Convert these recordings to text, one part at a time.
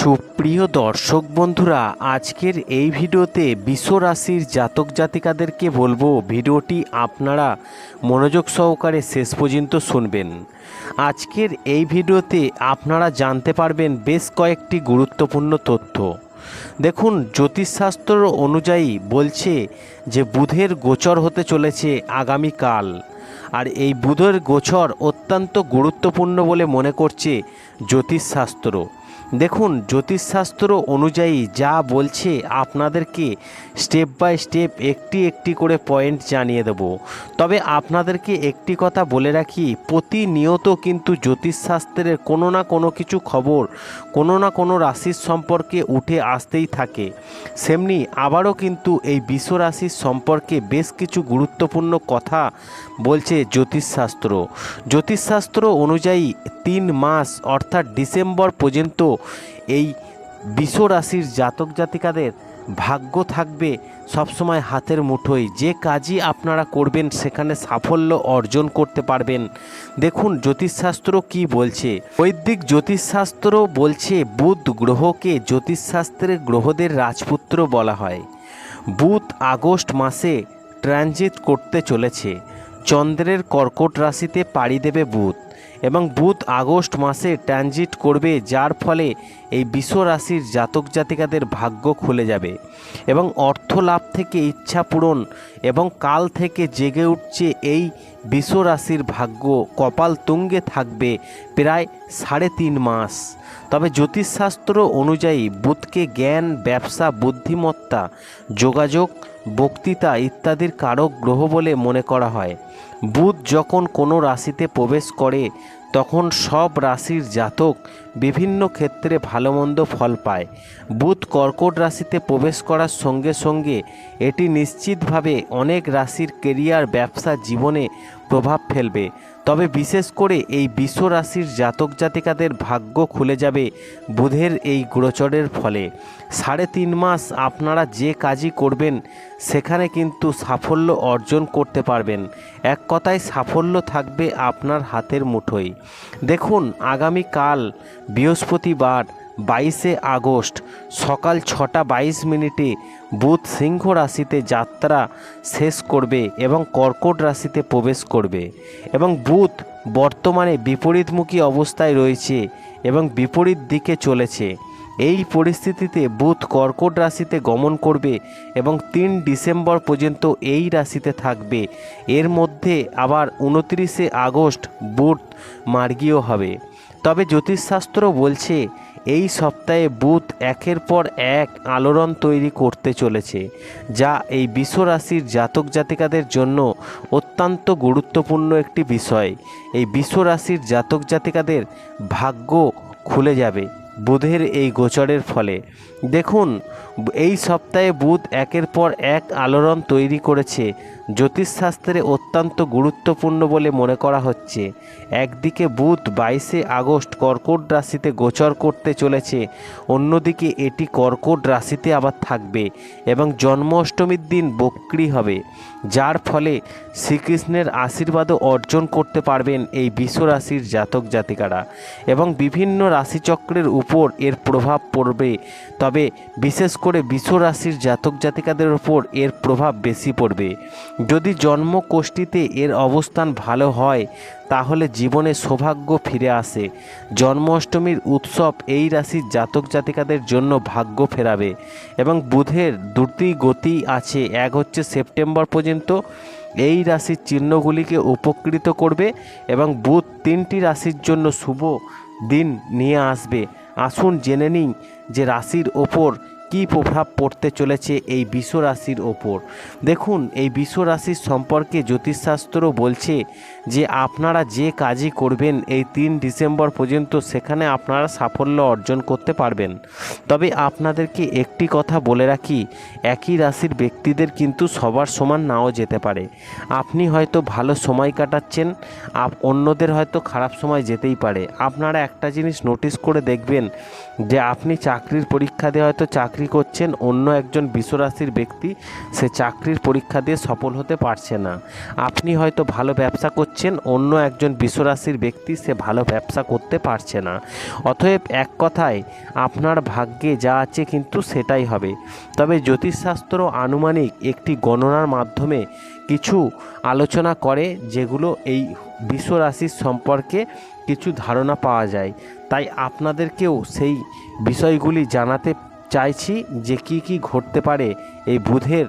সুপ্রিয় দর্শক বন্ধুরা, আজকের এই ভিডিওতে বিশ্ব রাশির জাতক জাতিকাদেরকে বলব, ভিডিওটি আপনারা মনোযোগ সহকারে শেষ পর্যন্ত শুনবেন। আজকের এই ভিডিওতে আপনারা জানতে পারবেন বেশ কয়েকটি গুরুত্বপূর্ণ তথ্য। দেখুন, জ্যোতিষশাস্ত্র অনুযায়ী বলছে যে, বুধের গোচর হতে চলেছে আগামীকাল। আর এই বুধের গোচর অত্যন্ত গুরুত্বপূর্ণ বলে মনে করছে জ্যোতিষশাস্ত্র। দেখুন, জ্যোতিষশাস্ত্র অনুযায়ী যা বলছে আপনাদেরকে স্টেপ বাই স্টেপ একটি একটি করে পয়েন্ট জানিয়ে দেব। তবে আপনাদেরকে একটি কথা বলে রাখি, প্রতিনিয়ত কিন্তু জ্যোতিষশাস্ত্রের কোনো না কোনো কিছু খবর কোনো না কোনো রাশির সম্পর্কে উঠে আসতেই থাকে। সেমনি আবারও কিন্তু এই বিশ্ব রাশির সম্পর্কে বেশ কিছু গুরুত্বপূর্ণ কথা বলছে জ্যোতিষশাস্ত্র। জ্যোতিষশাস্ত্র অনুযায়ী তিন মাস অর্থাৎ ডিসেম্বর পর্যন্ত এই বিশ্ব রাশির জাতক জাতিকাদের ভাগ্য থাকবে সবসময় হাতের মুঠোয়। যে কাজই আপনারা করবেন, সেখানে সাফল্য অর্জন করতে পারবেন। দেখুন, জ্যোতিষশাস্ত্র কি বলছে? বৈদিক জ্যোতিষশাস্ত্র বলছে, বুধ গ্রহকে জ্যোতিষশাস্ত্রের গ্রহদের রাজপুত্র বলা হয়। বুধ আগস্ট মাসে ট্রানজিট করতে চলেছে। চন্দ্রের কর্কট রাশিতে পাড়ি দেবে বুধ। এবং বুধ আগস্ট মাসে ট্রানজিট করবে, যার ফলে এই বিশ্ব রাশির জাতক জাতিকাদের ভাগ্য খুলে যাবে এবং অর্থ লাভ থেকে ইচ্ছা পূরণ এবং কাল থেকে জেগে উঠছে এই বিশ্ব রাশির ভাগ্য। কপাল তুঙ্গে থাকবে প্রায় সাড়ে তিন মাস। তবে জ্যোতিষশাস্ত্র অনুযায়ী বুধকে জ্ঞান, ব্যবসা, বুদ্ধিমত্তা, যোগাযোগ, বক্তৃতা ইত্যাদির কারক গ্রহ বলে মনে করা হয়। বুধ যখন কোনো রাশিতে প্রবেশ করে, তখন সব রাশির জাতক বিভিন্ন ক্ষেত্রে ভালো মন্দ ফল পায়। বুধ কর্কট রাশিতে প্রবেশ করার সঙ্গে সঙ্গে এটি নিশ্চিতভাবে অনেক রাশির কেরিয়ার ব্যবসা, জীবনে প্রভাব ফেলবে। তবে বিশেষ করে এই বিশ্ব রাশির জাতক জাতিকাদের ভাগ্য খুলে যাবে বুধের এই গোচরের ফলে। সাড়ে তিন মাস আপনারা যে কাজই করবেন, সেখানে কিন্তু সাফল্য অর্জন করতে পারবেন। এক কথায় সাফল্য থাকবে আপনার হাতের মুঠোয়। দেখুন, আগামীকাল বৃহস্পতিবার বাইশে আগস্ট সকাল ছটা বাইশ মিনিটে বুধ সিংহ রাশিতে যাত্রা শেষ করবে এবং কর্কট রাশিতে প্রবেশ করবে এবং বুধ বর্তমানে বিপরীতমুখী অবস্থায় রয়েছে এবং বিপরীত দিকে চলেছে। এই পরিস্থিতিতে বুধ কর্কট রাশিতে গমন করবে এবং তিন ডিসেম্বর পর্যন্ত এই রাশিতে থাকবে। এর মধ্যে আবার উনত্রিশে আগস্ট বুধ মার্গীয় হবে। তবে জ্যোতিষশাস্ত্র বলছে এই সপ্তাহে বুধ একের পর এক আলোড়ন তৈরি করতে চলেছে, যা এই বিশ্বরাশির জাতক জাতিকাদের জন্য অত্যন্ত গুরুত্বপূর্ণ একটি বিষয়। এই বিশ্বরাশির জাতক জাতিকাদের ভাগ্য খুলে যাবে বুধের এই গোচরের ফলে। দেখুন, এই সপ্তাহে বুধ একের পর এক আলোড়ন তৈরি করেছে। জ্যোতিষশাস্ত্রে অত্যন্ত গুরুত্বপূর্ণ বলে মনে করা হচ্ছে। একদিকে বুধ বাইশে আগস্ট কর্কট রাশিতে গোচর করতে চলেছে, অন্যদিকে এটি কর্কট রাশিতে আবার থাকবে এবং জন্মাষ্টমীর দিন বক্রি হবে, যার ফলে শ্রীকৃষ্ণের আশীর্বাদও অর্জন করতে পারবেন এই বিশ্ব রাশির জাতক জাতিকারা এবং বিভিন্ন রাশিচক্রের উপর এর প্রভাব পড়বে। তবে বিশেষ করে বিশ্ব রাশির জাতক জাতিকাদের ওপর এর প্রভাব বেশি পড়বে। যদি জন্মকোষ্ঠীতে এর অবস্থান ভালো হয়, তাহলে জীবনে সৌভাগ্য ফিরে আসে। জন্মাষ্টমীর উৎসব এই রাশির জাতক জাতিকাদের জন্য ভাগ্য ফেরাবে এবং বুধের দুটি গতি আছে, এক হচ্ছে সেপ্টেম্বর পর্যন্ত এই রাশির চিহ্নগুলিকে উপকৃত করবে এবং বুধ তিনটি রাশির জন্য শুভ দিন নিয়ে আসবে। আসুন জেনে নিই যে রাশির ওপর কী প্রভাব পড়তে চলেছে এই বিশ্ব রাশির ওপর? দেখুন, এই বিশ্ব রাশির সম্পর্কে জ্যোতিষশাস্ত্র বলছে যে আপনারা যে কাজই করবেন এই তিন ডিসেম্বর পর্যন্ত সেখানে আপনারা সাফল্য অর্জন করতে পারবেন। তবে আপনাদেরকে একটি কথা বলে রাখি, একই রাশির ব্যক্তিদের কিন্তু সবার সমান নাও যেতে পারে। আপনি হয়তো ভালো সময় কাটাচ্ছেন, আপ, অন্যদের হয়তো খারাপ সময় যেতেই পারে। আপনারা একটা জিনিস নোটিস করে দেখবেন যে আপনি চাকরির পরীক্ষা দিয়ে হয়তো চাকরি করছেন অন্য একজন বিশ্বরাশির ব্যক্তি, সে চাকরির পরীক্ষা দিয়ে সফল হতে পারছে না। আপনি হয়তো ভালো ব্যবসা করছেন, অন্য একজন বিশ্বরাশির ব্যক্তি সে ভালো ব্যবসা করতে পারছে না। অতএব এক কথায়, আপনার ভাগ্যে যা আছে কিন্তু সেটাই হবে। তবে জ্যোতিষশাস্ত্র আনুমানিক একটি গণনার মাধ্যমে কিছু আলোচনা করে যেগুলো এই বিশ্বরাশির সম্পর্কে কিছু ধারণা পাওয়া যায়। তাই আপনাদেরকেও সেই বিষয়গুলি জানাতে চাইছি যে কি কি ঘটতে পারে এই বুধের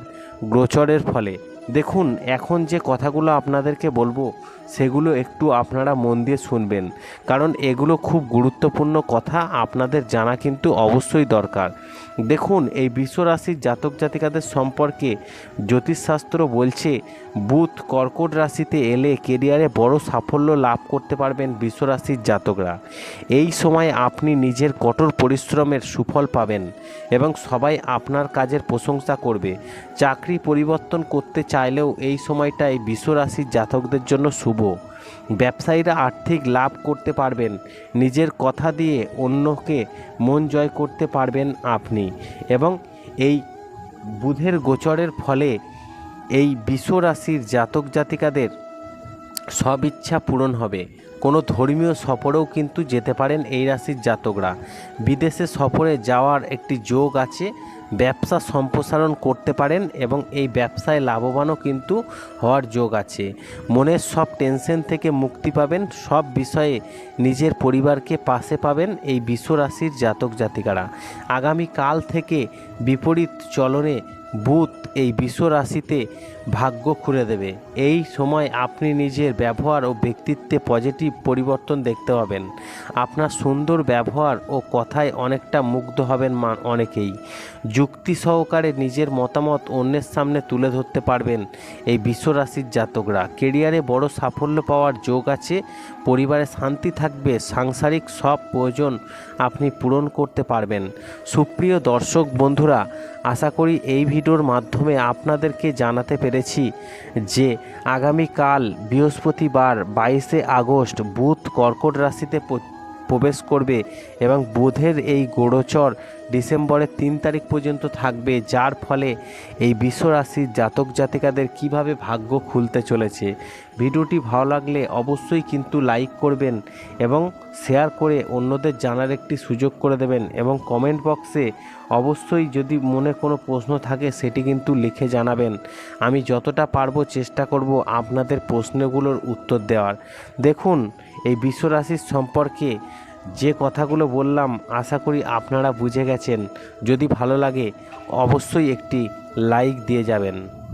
গোচরের ফলে। দেখুন, এখন যে কথাগুলো আপনাদেরকে বলব, সেগুলো একটু আপনারা মন দিয়ে শুনবেন। কারণ এগুলো খুব গুরুত্বপূর্ণ কথা, আপনাদের জানা কিন্তু অবশ্যই দরকার। দেখুন, এই বিশ্বরাশির জাতক জাতিকাদের সম্পর্কে জ্যোতিষশাস্ত্র বলছে, বুধ কর্কট রাশিতে এলে কেরিয়ারে বড় সাফল্য লাভ করতে পারবেন বিশ্বরাশির জাতকরা। এই সময় আপনি নিজের কঠোর পরিশ্রমের সুফল পাবেন এবং সবাই আপনার কাজের প্রশংসা করবে। চাকরি পরিবর্তন করতে চাইলেও এই সময়টাই বিশ্বরাশির জাতকদের জন্য শুভ। ব্যবসায়ীরা আর্থিক লাভ করতে পারবেন, নিজের কথা দিয়ে অন্যকে মন জয় করতে পারবেন আপনি এবং এই বুধের গোচরের ফলে এই বিশ্বরাশির জাতক জাতিকাদের সব ইচ্ছা পূরণ হবে। কোনো ধর্মীয় সফরেও কিন্তু যেতে পারেন এই রাশির জাতকরা। বিদেশে সফরে যাওয়ার একটি যোগ আছে, ব্যবসা সম্প্রসারণ করতে পারেন এবং এই ব্যবসায় লাভবানও কিন্তু হওয়ার যোগ আছে। মনের সব টেনশন থেকে মুক্তি পাবেন, সব বিষয়ে নিজের পরিবারকে পাশে পাবেন এই বিশ্বরাশির জাতক জাতিকারা আগামী কাল থেকে বিপরীত চলনে বুধ এই বিশ্ব রাশিতে ভাগ্য খুলে দেবে। এই সময় আপনি নিজের ব্যবহার ও ব্যক্তিত্বে পজিটিভ পরিবর্তন দেখতে পাবেন। আপনার সুন্দর ব্যবহার ও কথায় অনেকটা মুগ্ধ হবেন অনেকেই। যুক্তি সহকারে নিজের মতামত অন্যের সামনে তুলে ধরতে পারবেন এই বিশ্বরাশির জাতকরা। কেরিয়ারে বড় সাফল্য পাওয়ার যোগ আছে, পরিবারে শান্তি থাকবে, সাংসারিক সব প্রয়োজন আপনি পূরণ করতে পারবেন। সুপ্রিয় দর্শক বন্ধুরা, আশা করি এই ভিডিওর মাধ্যমে আপনাদেরকে জানাতে পেরেছি যে আগামীকাল বৃহস্পতিবার বাইশে আগস্ট বুধ কর্কট রাশিতে প্রবেশ করবে এবং বুধের এই গোড়চর ডিসেম্বরের তিন তারিখ পর্যন্ত থাকবে, যার ফলে এই বিশ্বরাশির জাতক জাতিকাদের কীভাবে ভাগ্য খুলতে চলেছে। ভিডিওটি ভালো লাগলে অবশ্যই কিন্তু লাইক করবেন এবং শেয়ার করে অন্যদের জানার একটি সুযোগ করে দেবেন এবং কমেন্ট বক্সে অবশ্যই যদি মনে কোনো প্রশ্ন থাকে সেটি কিন্তু লিখে জানাবেন। আমি যতটা পারব চেষ্টা করব আপনাদের প্রশ্নগুলোর উত্তর দেওয়ার। দেখুন, এই বিশ্বরাশির সম্পর্কে যে কথাগুলো বললাম আশা করি আপনারা বুঝে গেছেন। যদি ভালো লাগে, অবশ্যই একটি লাইক দিয়ে যাবেন।